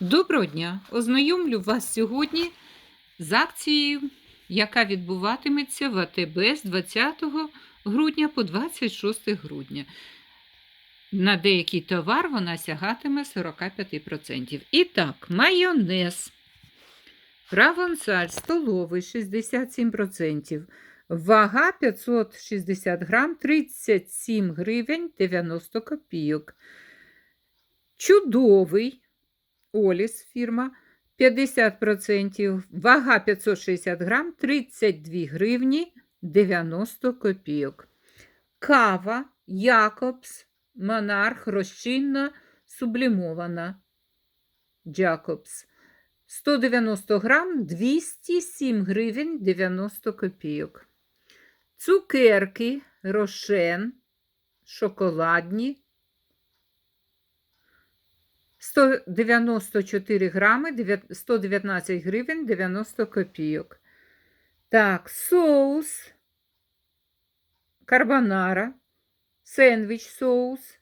Доброго дня! Ознайомлю вас сьогодні з акцією, яка відбуватиметься в АТБ з 20 грудня по 26 грудня. На деякий товар вона сягатиме 45%. І так, майонез. Провансаль столовий 67%. Вага 560 грам 37 гривень 90 копійок. Чудовий Оліс фірма 50%, вага 560 грам, 32 гривні 90 копійок. Кава Якобс, Монарх, розчинна, сублімована. Джакобс. 190 грам, 207 гривень 90 копійок. Цукерки Рошен, шоколадні 194 грами, 119 гривень 90 копійок. Так, соус карбонара, сендвіч соус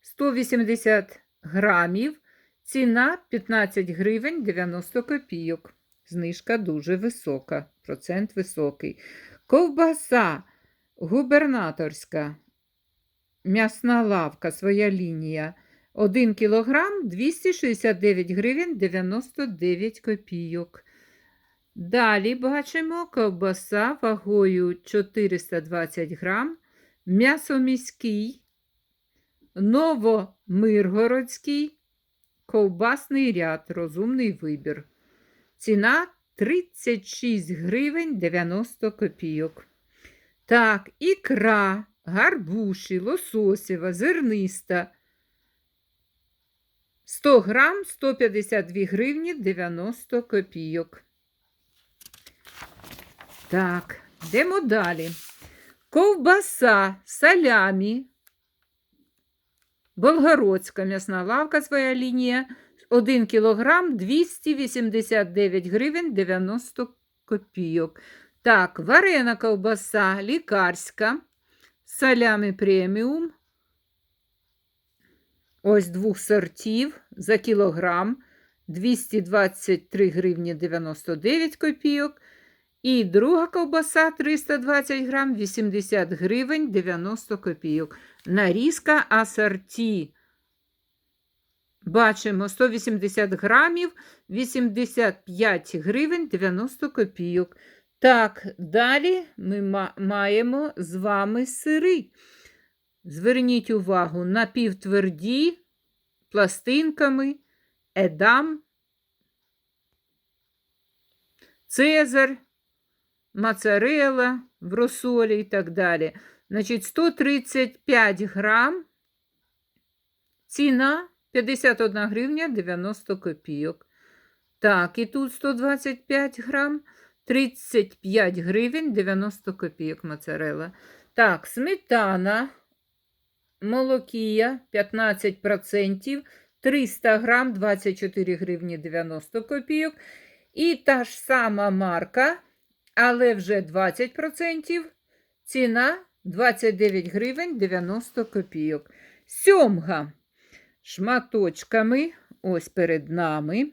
180 грамів, ціна 15 гривень 90 копійок. Знижка дуже висока, процент високий. Ковбаса губернаторська, м'ясна лавка, своя лінія. 1 кілограм 269 гривень 99 копійок. Далі бачимо ковбаса вагою 420 грам, м'ясоміський, новомиргородський, ковбасний ряд, розумний вибір. Ціна 36 гривень 90 копійок. Так, ікра, гарбуші, лососєва, зерниста. 100 грам 152 гривні 90 копійок. Так, йдемо далі. Ковбаса, салямі, Болгородська м'ясна лавка, своя лінія. 1 кілограм 289 гривень 90 копійок. Так, варена ковбаса лікарська, салямі преміум. Ось двох сортів за кілограм 223 гривні 99 копійок. І друга ковбаса 320 грам 80 гривень 90 копійок. Нарізка асорті. Бачимо 180 грамів 85 гривень 90 копійок. Так, далі ми маємо з вами сири. Зверніть увагу, напівтверді пластинками, едам, цезар, моцарелла в розсолі і так далі. Значить, 135 грам, ціна 51 гривня 90 копійок. Так, і тут 125 грам, 35 гривень 90 копійок моцарелла. Так, сметана молокія 15%, 300 грам 24 гривні 90 копійок. І та ж сама марка, але вже 20%, ціна 29 гривень 90 копійок. Сьомга шматочками, ось перед нами.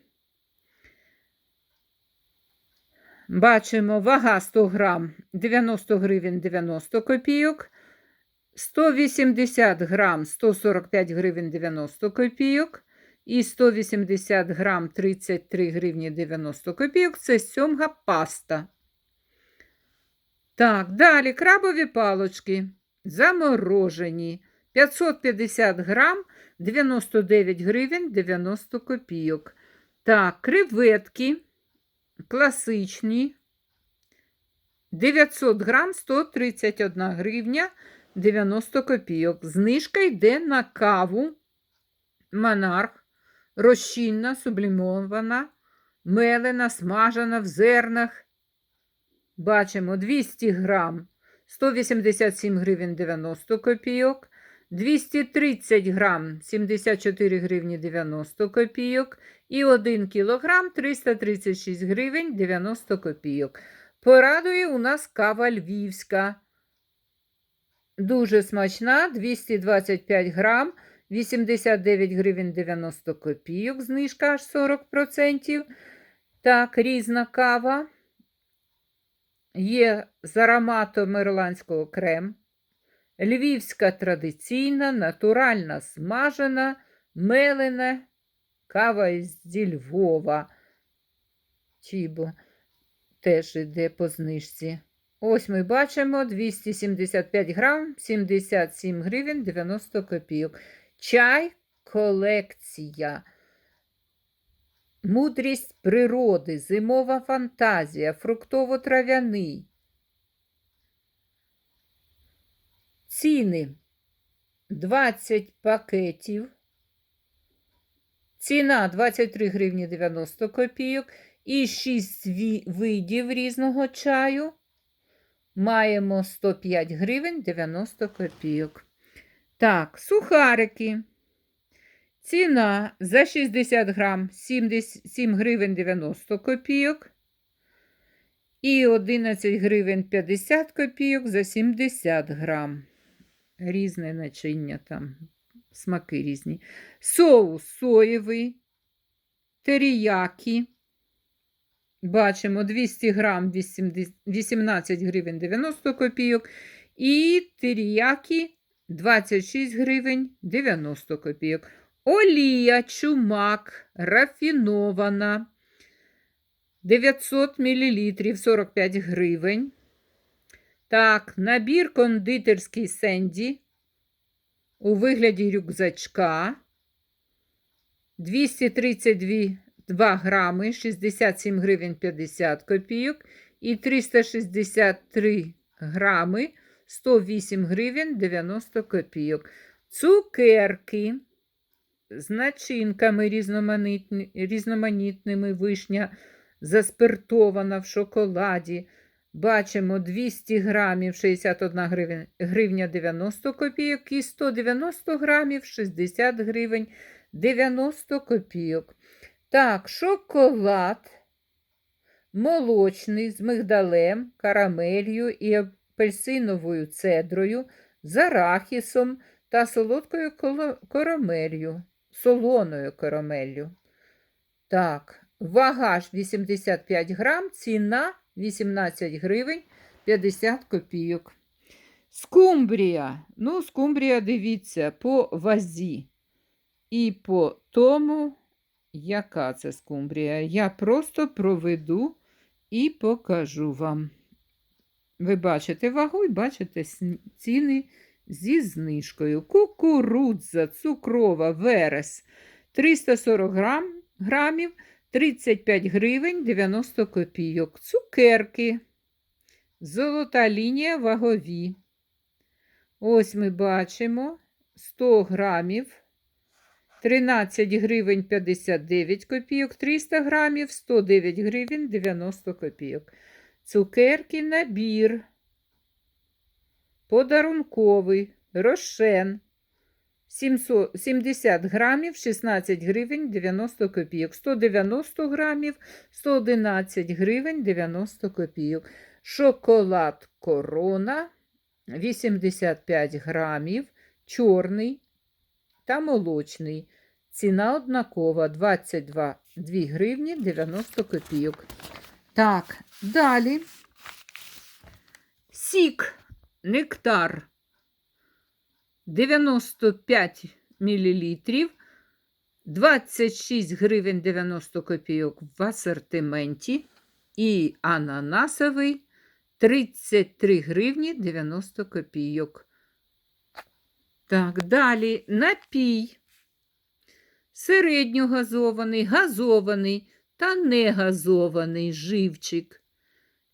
Бачимо вага 100 грам 90 гривень 90 копійок. 180 грам 145 гривень 90 копійок. І 180 грам 33 гривні 90 копійок. Це сьомга паста. Так, далі крабові палочки заморожені. 550 грам 99 гривень 90 копійок. Так, креветки класичні. 900 грам 131 гривня 90 копійок. Знижка йде на каву монарх, розчинна, сублімована, мелена, смажена в зернах. Бачимо 200 грам 187 гривень 90 копійок. 230 грам 74 гривні 90 копійок. І 1 кілограм 336 гривень 90 копійок. Порадує у нас кава львівська. Дуже смачна, 225 грам, 89 гривень 90 копійок, знижка аж 40%. Так, різна кава. Є з ароматом ірландського крем. Львівська традиційна, натуральна смажена, мелена кава зі Львова. Чібо теж йде по знижці. Ось ми бачимо 275 грам, 77 гривень 90 копійок. Чай колекція. Мудрість природи, зимова фантазія, фруктово-трав'яний. Ціни 20 пакетів. Ціна 23 гривні 90 копійок. І 6 видів різного чаю. Маємо 105 гривень 90 копійок. Так, сухарики. Ціна за 60 грам 7 гривень 90 копійок. І 11 гривень 50 копійок за 70 грам. Різне начиння там, смаки різні. Соус соєвий, теріякі. Бачимо 200 грам 18 гривень 90 копійок. І теріякі 26 гривень 90 копійок. Олія чумак рафінована 900 мл 45 гривень. Так, набір кондитерський сенді у вигляді рюкзачка 232 2 грами 67 гривень 50 копійок і 363 грами 108 гривень 90 копійок. Цукерки з начинками різноманітними вишня заспиртована в шоколаді. Бачимо 200 грамів 61 гривень, гривня 90 копійок і 190 грамів 60 гривень 90 копійок. Так, шоколад молочний з мигдалем, карамелью і апельсиновою цедрою, з арахісом та солодкою карамелью, солоною карамеллю. Так, вага 85 грам, ціна 18 гривень 50 копійок. Скумбрія. Ну, скумбрія, дивіться, по вазі і по тому. Яка це скумбрія? Я просто проведу і покажу вам. Ви бачите вагу і бачите ціни зі знижкою. Кукурудза, цукрова, верес 340 грам, грамів, 35 гривень 90 копійок. Цукерки. Золота лінія вагові. Ось ми бачимо 100 грамів. 13 гривень 59 копійок, 300 грамів, 109 гривень 90 копійок. Цукерки набір. Подарунковий, рошен. 70 грамів, 16 гривень 90 копійок. 190 грамів, 111 гривень 90 копійок. Шоколад корона 85 грамів, чорний та молочний. Ціна однакова 22 2 гривні 90 копійок. Так, далі сік, нектар 95 мл, 26 гривень 90 копійок в асортименті. І ананасовий 33 гривні 90 копійок. Так, далі напій. Середньогазований, газований та негазований живчик.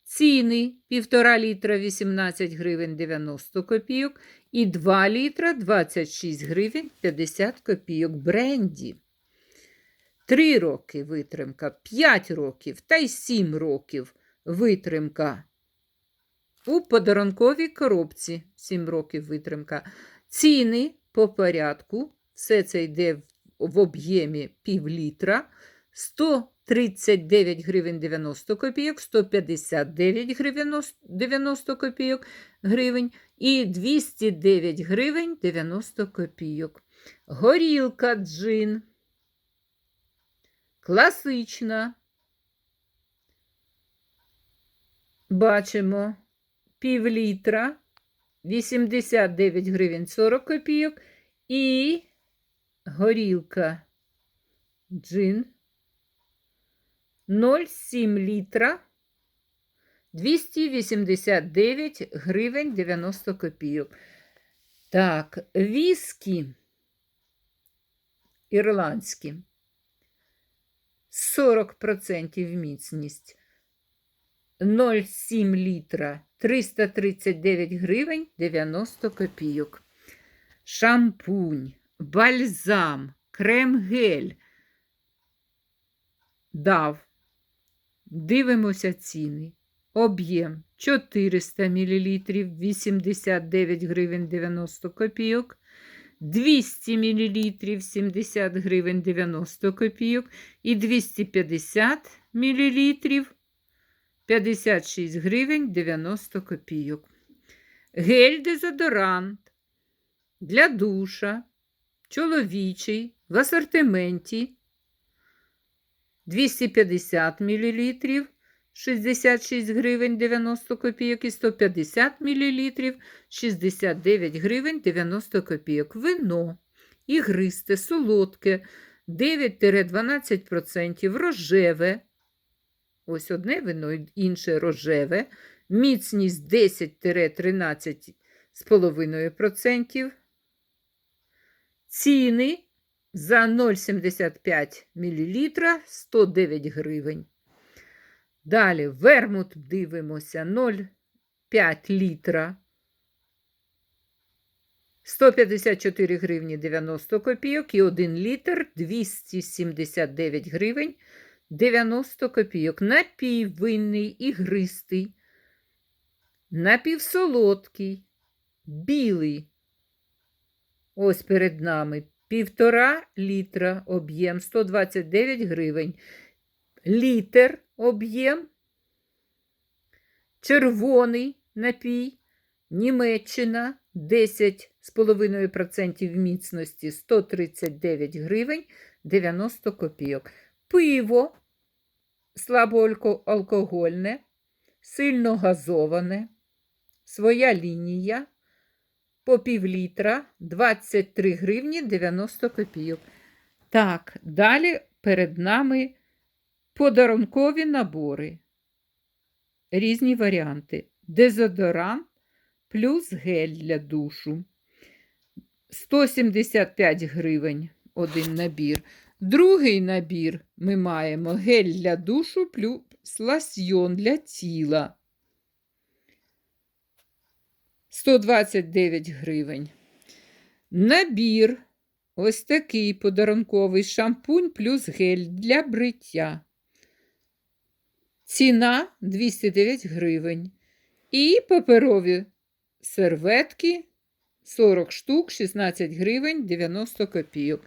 Ціни 1,5 літра 18 гривень 90 копійок і 2 літра 26 гривень 50 копійок бренді. 3 роки витримка, 5 років та й 7 років витримка. У подарунковій коробці 7 років витримка. Ціни по порядку, все це йде в об'ємі пів літра, 139 гривень 90 копійок, 159 гривень 90 копійок гривень і 209 гривень 90 копійок. Горілка джин. Класична. Бачимо пів літра 89 гривень 40 копійок і горілка джин 0,7 літра 289 гривень 90 копійок. Так, віскі ірландські 40% міцність 0,7 літра 339 гривень 90 копійок. Шампунь, бальзам, крем-гель. Дав. Дивимося ціни. Об'єм 400 мл 89 гривень 90 копійок. 200 мл 70 гривень 90 копійок. І 250 мл 56 гривень 90 копійок. Гель-дезодорант для душа, чоловічий в асортименті 250 мл 66 гривень 90 копійок і 150 мл 69 гривень 90 копійок. Вино ігристе, солодке 9-12% рожеве. Ось одне вино, інше рожеве. Міцність 10-13,5%. Ціни за 0,75 мл 109 гривень. Далі вермут дивимося 0,5 літра. 154 гривні 90 копійок і 1 літр 279 гривень 90 копійок. Напій винний, ігристий, напівсолодкий, білий. Ось перед нами півтора літра об'єм 129 гривень. Літр об'єм, червоний напій, Німеччина 10,5% міцності 139 гривень 90 копійок. Пиво. Слабоалкогольне, сильно газоване, своя лінія по півлітра 23 гривні 90 копійок. Так, далі перед нами подарункові набори. Різні варіанти. Дезодорант плюс гель для душу. 175 гривень один набір. Другий набір ми маємо гель для душу плюс ласьйон для тіла. 129 гривень. Набір ось такий подарунковий шампунь плюс гель для бриття. Ціна 209 гривень. І паперові серветки 40 штук, 16 гривень 90 копійок.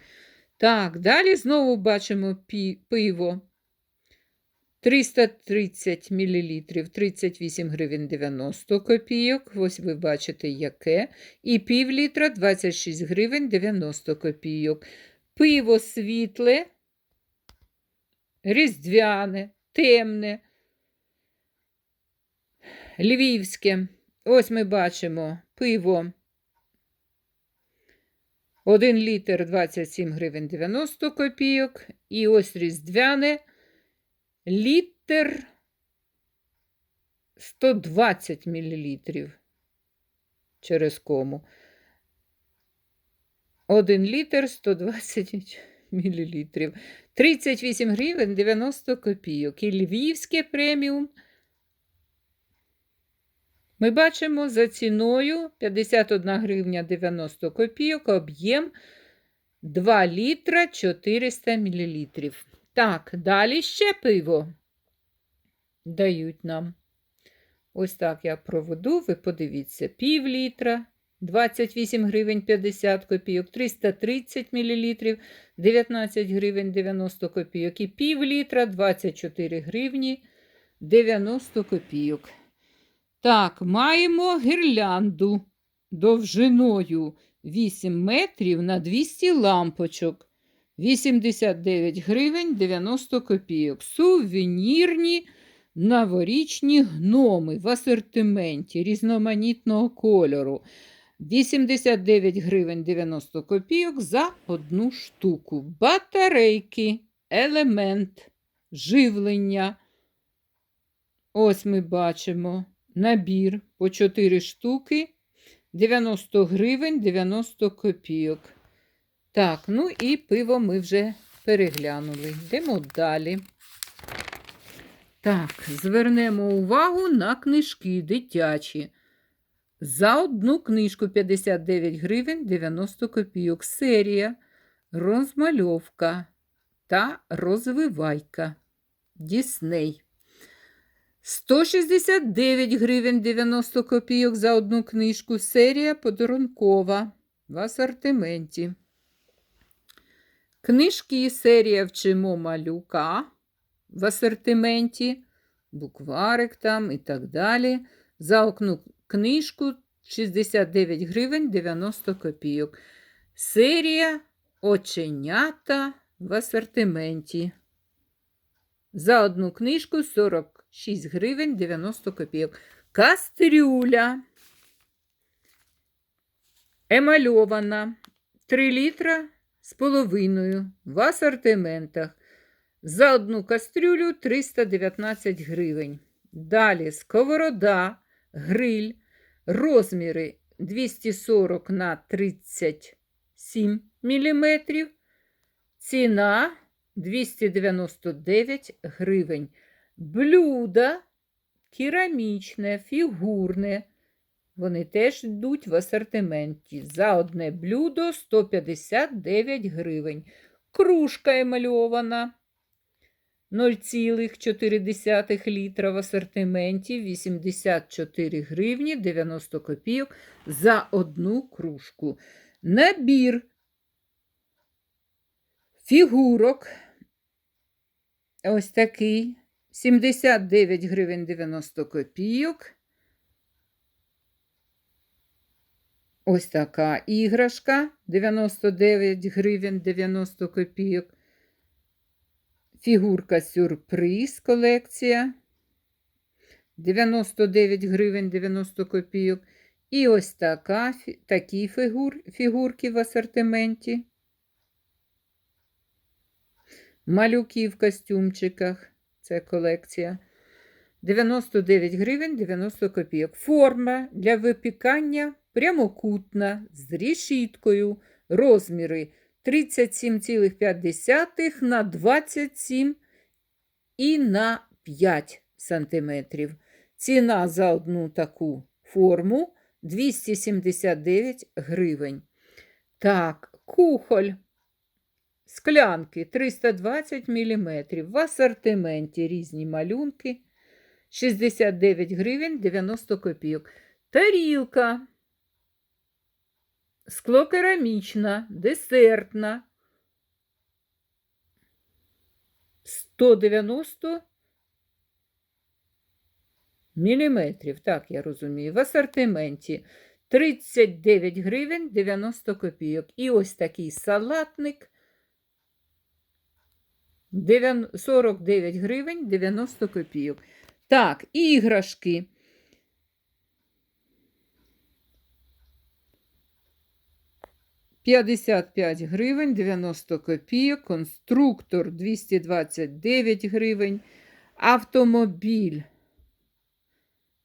Так, далі знову бачимо пі- пиво 330 мл, 38 гривень 90 копійок. Ось ви бачите, яке. І пів літра 26 гривень 90 копійок. Пиво світле, різдвяне, темне, львівське. Ось ми бачимо пиво 1 літр 27 гривень 90 копійок. І ось різдвяне літр 120 мл. Через кому. 1 літр 120 мл. 38 гривень 90 копійок. І львівське преміум. Ми бачимо за ціною 51 гривня 90 копійок, об'єм 2 літра 400 мл. Так, далі ще пиво дають нам. Ось так я проведу, ви подивіться, пів літра, 28 гривень 50 копійок, 330 мл, 19 гривень 90 копійок і пів літра 24 гривні 90 копійок. Так, маємо гірлянду довжиною 8 метрів на 200 лампочок. 89 гривень 90 копійок. Сувенірні новорічні гноми в асортименті різноманітного кольору. 89 гривень 90 копійок за одну штуку. Батарейки, елемент, живлення. Ось ми бачимо набір по 4 штуки. 90 гривень 90 копійок. Так, ну і пиво ми вже переглянули. Йдемо далі. Так, звернемо увагу на книжки дитячі. За одну книжку 59 гривень 90 копійок. Серія розмальовка та розвивайка. Дісней. 169 гривень 90 копійок за одну книжку. Серія подарункова в асортименті. Книжки і серія Вчимо малюка в асортименті, букварик там і так далі. За одну книжку 69 гривень 90 копійок. Серія Оченята в асортименті. За одну книжку 46 гривень 90 копійок. Кастрюля. Емальована 3 літра з половиною в асортиментах. За одну кастрюлю 319 гривень. Далі сковорода, гриль, розміри 240 на 37 мм. Ціна 299 гривень. Блюдо керамічне, фігурне. Вони теж йдуть в асортименті. За одне блюдо 159 гривень. Кружка емальована 0,4 літра в асортименті 84 гривні 90 копійок за одну кружку. Набір фігурок. Ось такий 79 гривень 90 копійок. Ось така іграшка 99 гривень 90 копійок. Фігурка сюрприз колекція 99 гривень 90 копійок. І ось така, такі фігур, фігурки в асортименті. Малюки в костюмчиках. Це колекція. 99 гривень 90 копійок. Форма для випікання прямокутна з решіткою. Розміри 37,5 на 27 і на 5 сантиметрів. Ціна за одну таку форму 279 гривень. Так, кухоль. Склянки 320 мм. В асортименті різні малюнки. 69 гривень 90 копійок. Тарілка. Склокерамічна, десертна. 190 міліметрів, так я розумію, в асортименті 39 гривень 90 копійок. І ось такий салатник 49 гривень 90 копійок. Так, іграшки. П'ятдесят п'ять гривень 90 копійок, конструктор 229 гривень, автомобіль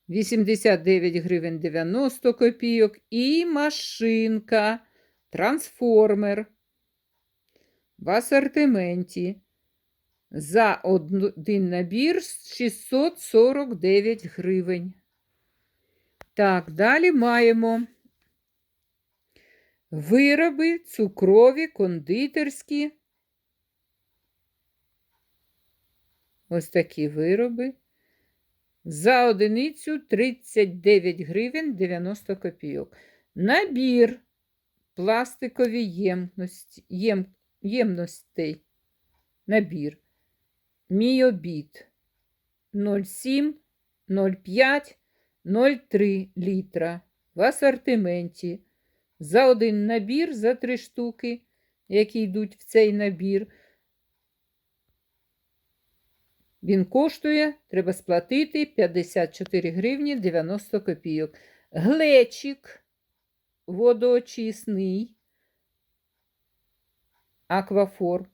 89 гривень 90 копійок і машинка, трансформер в асортименті за один набір 649 гривень. Так, далі маємо вироби цукрові, кондитерські. Ось такі вироби. За одиницю 39 гривень 90 копійок. Набір пластикові ємності, єм, ємностей. Набір. Мій обід 0,7, 0,5, 0,3 літра в асортименті за один набір, за три штуки, які йдуть в цей набір. Він коштує, треба сплатити 54 гривні 90 копійок. Глечик водоочисний аквафор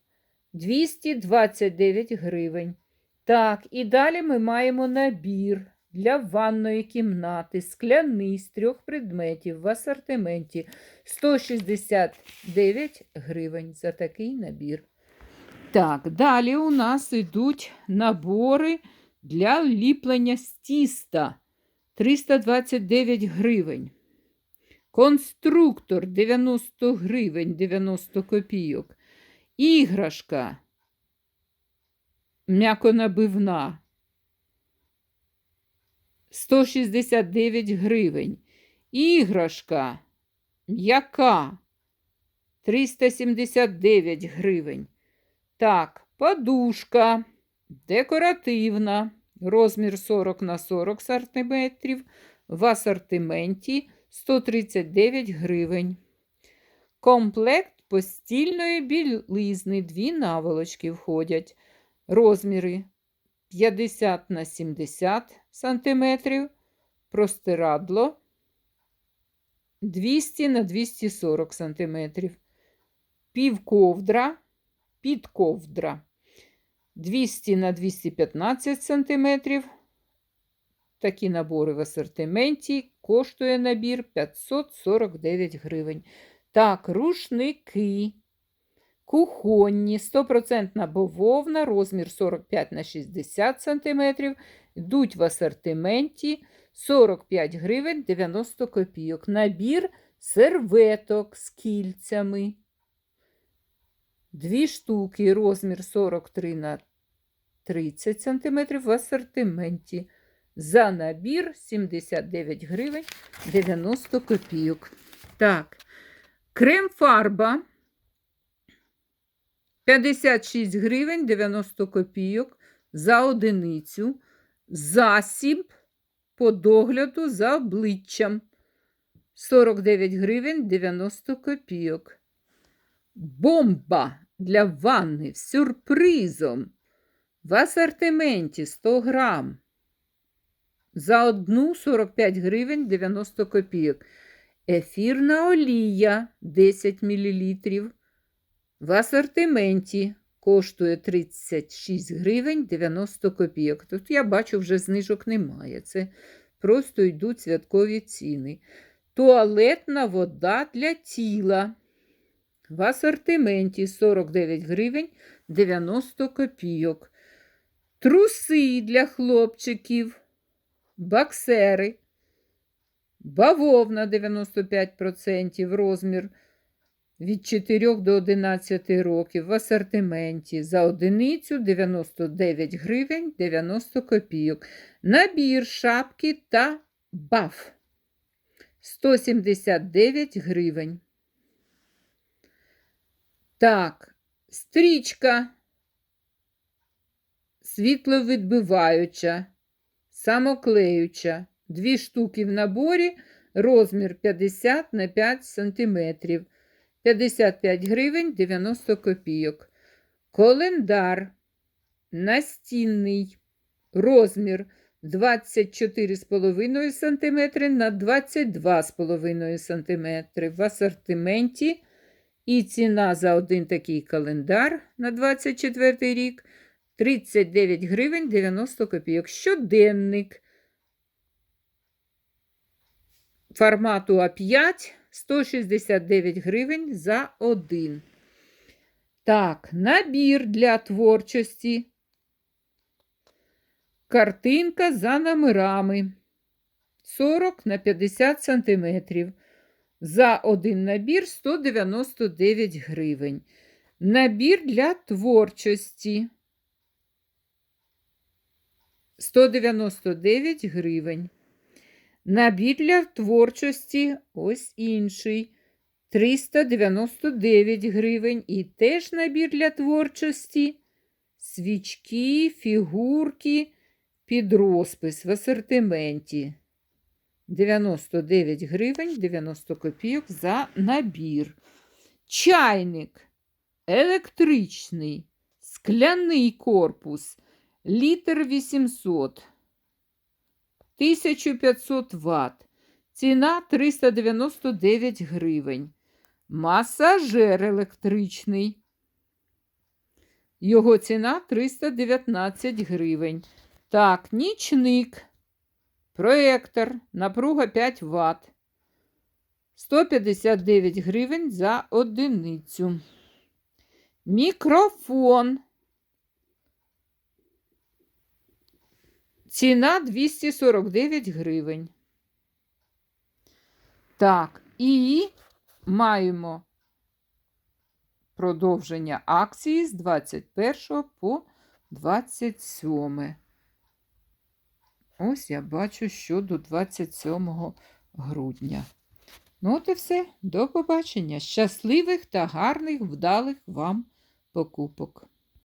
229 гривень. Так, і далі ми маємо набір для ванної кімнати, скляний з трьох предметів в асортименті 169 гривень за такий набір. Так, далі у нас йдуть набори для ліплення з тіста 329 гривень. Конструктор 90 гривень 90 копійок. Іграшка м'яконабивна 169 гривень. Іграшка м'яка 379 гривень. Так, подушка декоративна, розмір 40 на 40 см, в асортименті 139 гривень. Комплект постільної білизни, дві наволочки входять. Розміри 50 на 70 см, простирадло 200 на 240 см, півковдра, підковдра 200 на 215 см. Такі набори в асортименті коштує набір 549 гривень. Так, рушники кухонні, 100% бавовна, розмір 45 на 60 см, йдуть в асортименті 45 гривень 90 копійок. Набір серветок з кільцями. Дві штуки, розмір 43 на 30 см в асортименті. За набір 79 гривень 90 копійок. Так, крем-фарба 56 гривень 90 копійок за одиницю. Засіб по догляду за обличчям 49 гривень 90 копійок. Бомба для ванни з сюрпризом в асортименті 100 грам. За одну 45 гривень 90 копійок. Ефірна олія 10 мл. В асортименті коштує 36 гривень 90 копійок. Тут я бачу, вже знижок немає. Це просто йдуть святкові ціни. Туалетна вода для тіла. В асортименті 49 гривень 90 копійок. Труси для хлопчиків, боксери, бавовна 95% розмір від 4 до 11 років в асортименті за одиницю 99 гривень 90 копійок. Набір шапки та баф 179 гривень. Так, стрічка світловідбиваюча, самоклеюча. Дві штуки в наборі, розмір 50 на 5 см. 55 гривень 90 копійок. Календар настінний розмір 24,5 см на 22,5 см в асортименті. І ціна за один такий календар на 24 рік 39 гривень 90 копійок. Щоденник формату А5 169 гривень за один. Так, набір для творчості. Картинка за номерами 40 на 50 сантиметрів. За один набір 199 гривень. Набір для творчості 199 гривень. Набір для творчості ось інший. 399 гривень. І теж набір для творчості. Свічки, фігурки, під розпис в асортименті. 99 гривень 90 копійок за набір. Чайник електричний, скляний корпус, літр 800, 1500 Вт. Ціна 399 гривень. Масажер електричний. Його ціна 319 гривень. Так, нічник. Проектор, напруга 5 Вт. 159 гривень за одиницю. Мікрофон. Ціна 249 гривень. Так, і маємо продовження акції з 21 по 27. Ось я бачу, що до 27 грудня. Ну, от і все. До побачення. Щасливих та гарних, вдалих вам покупок.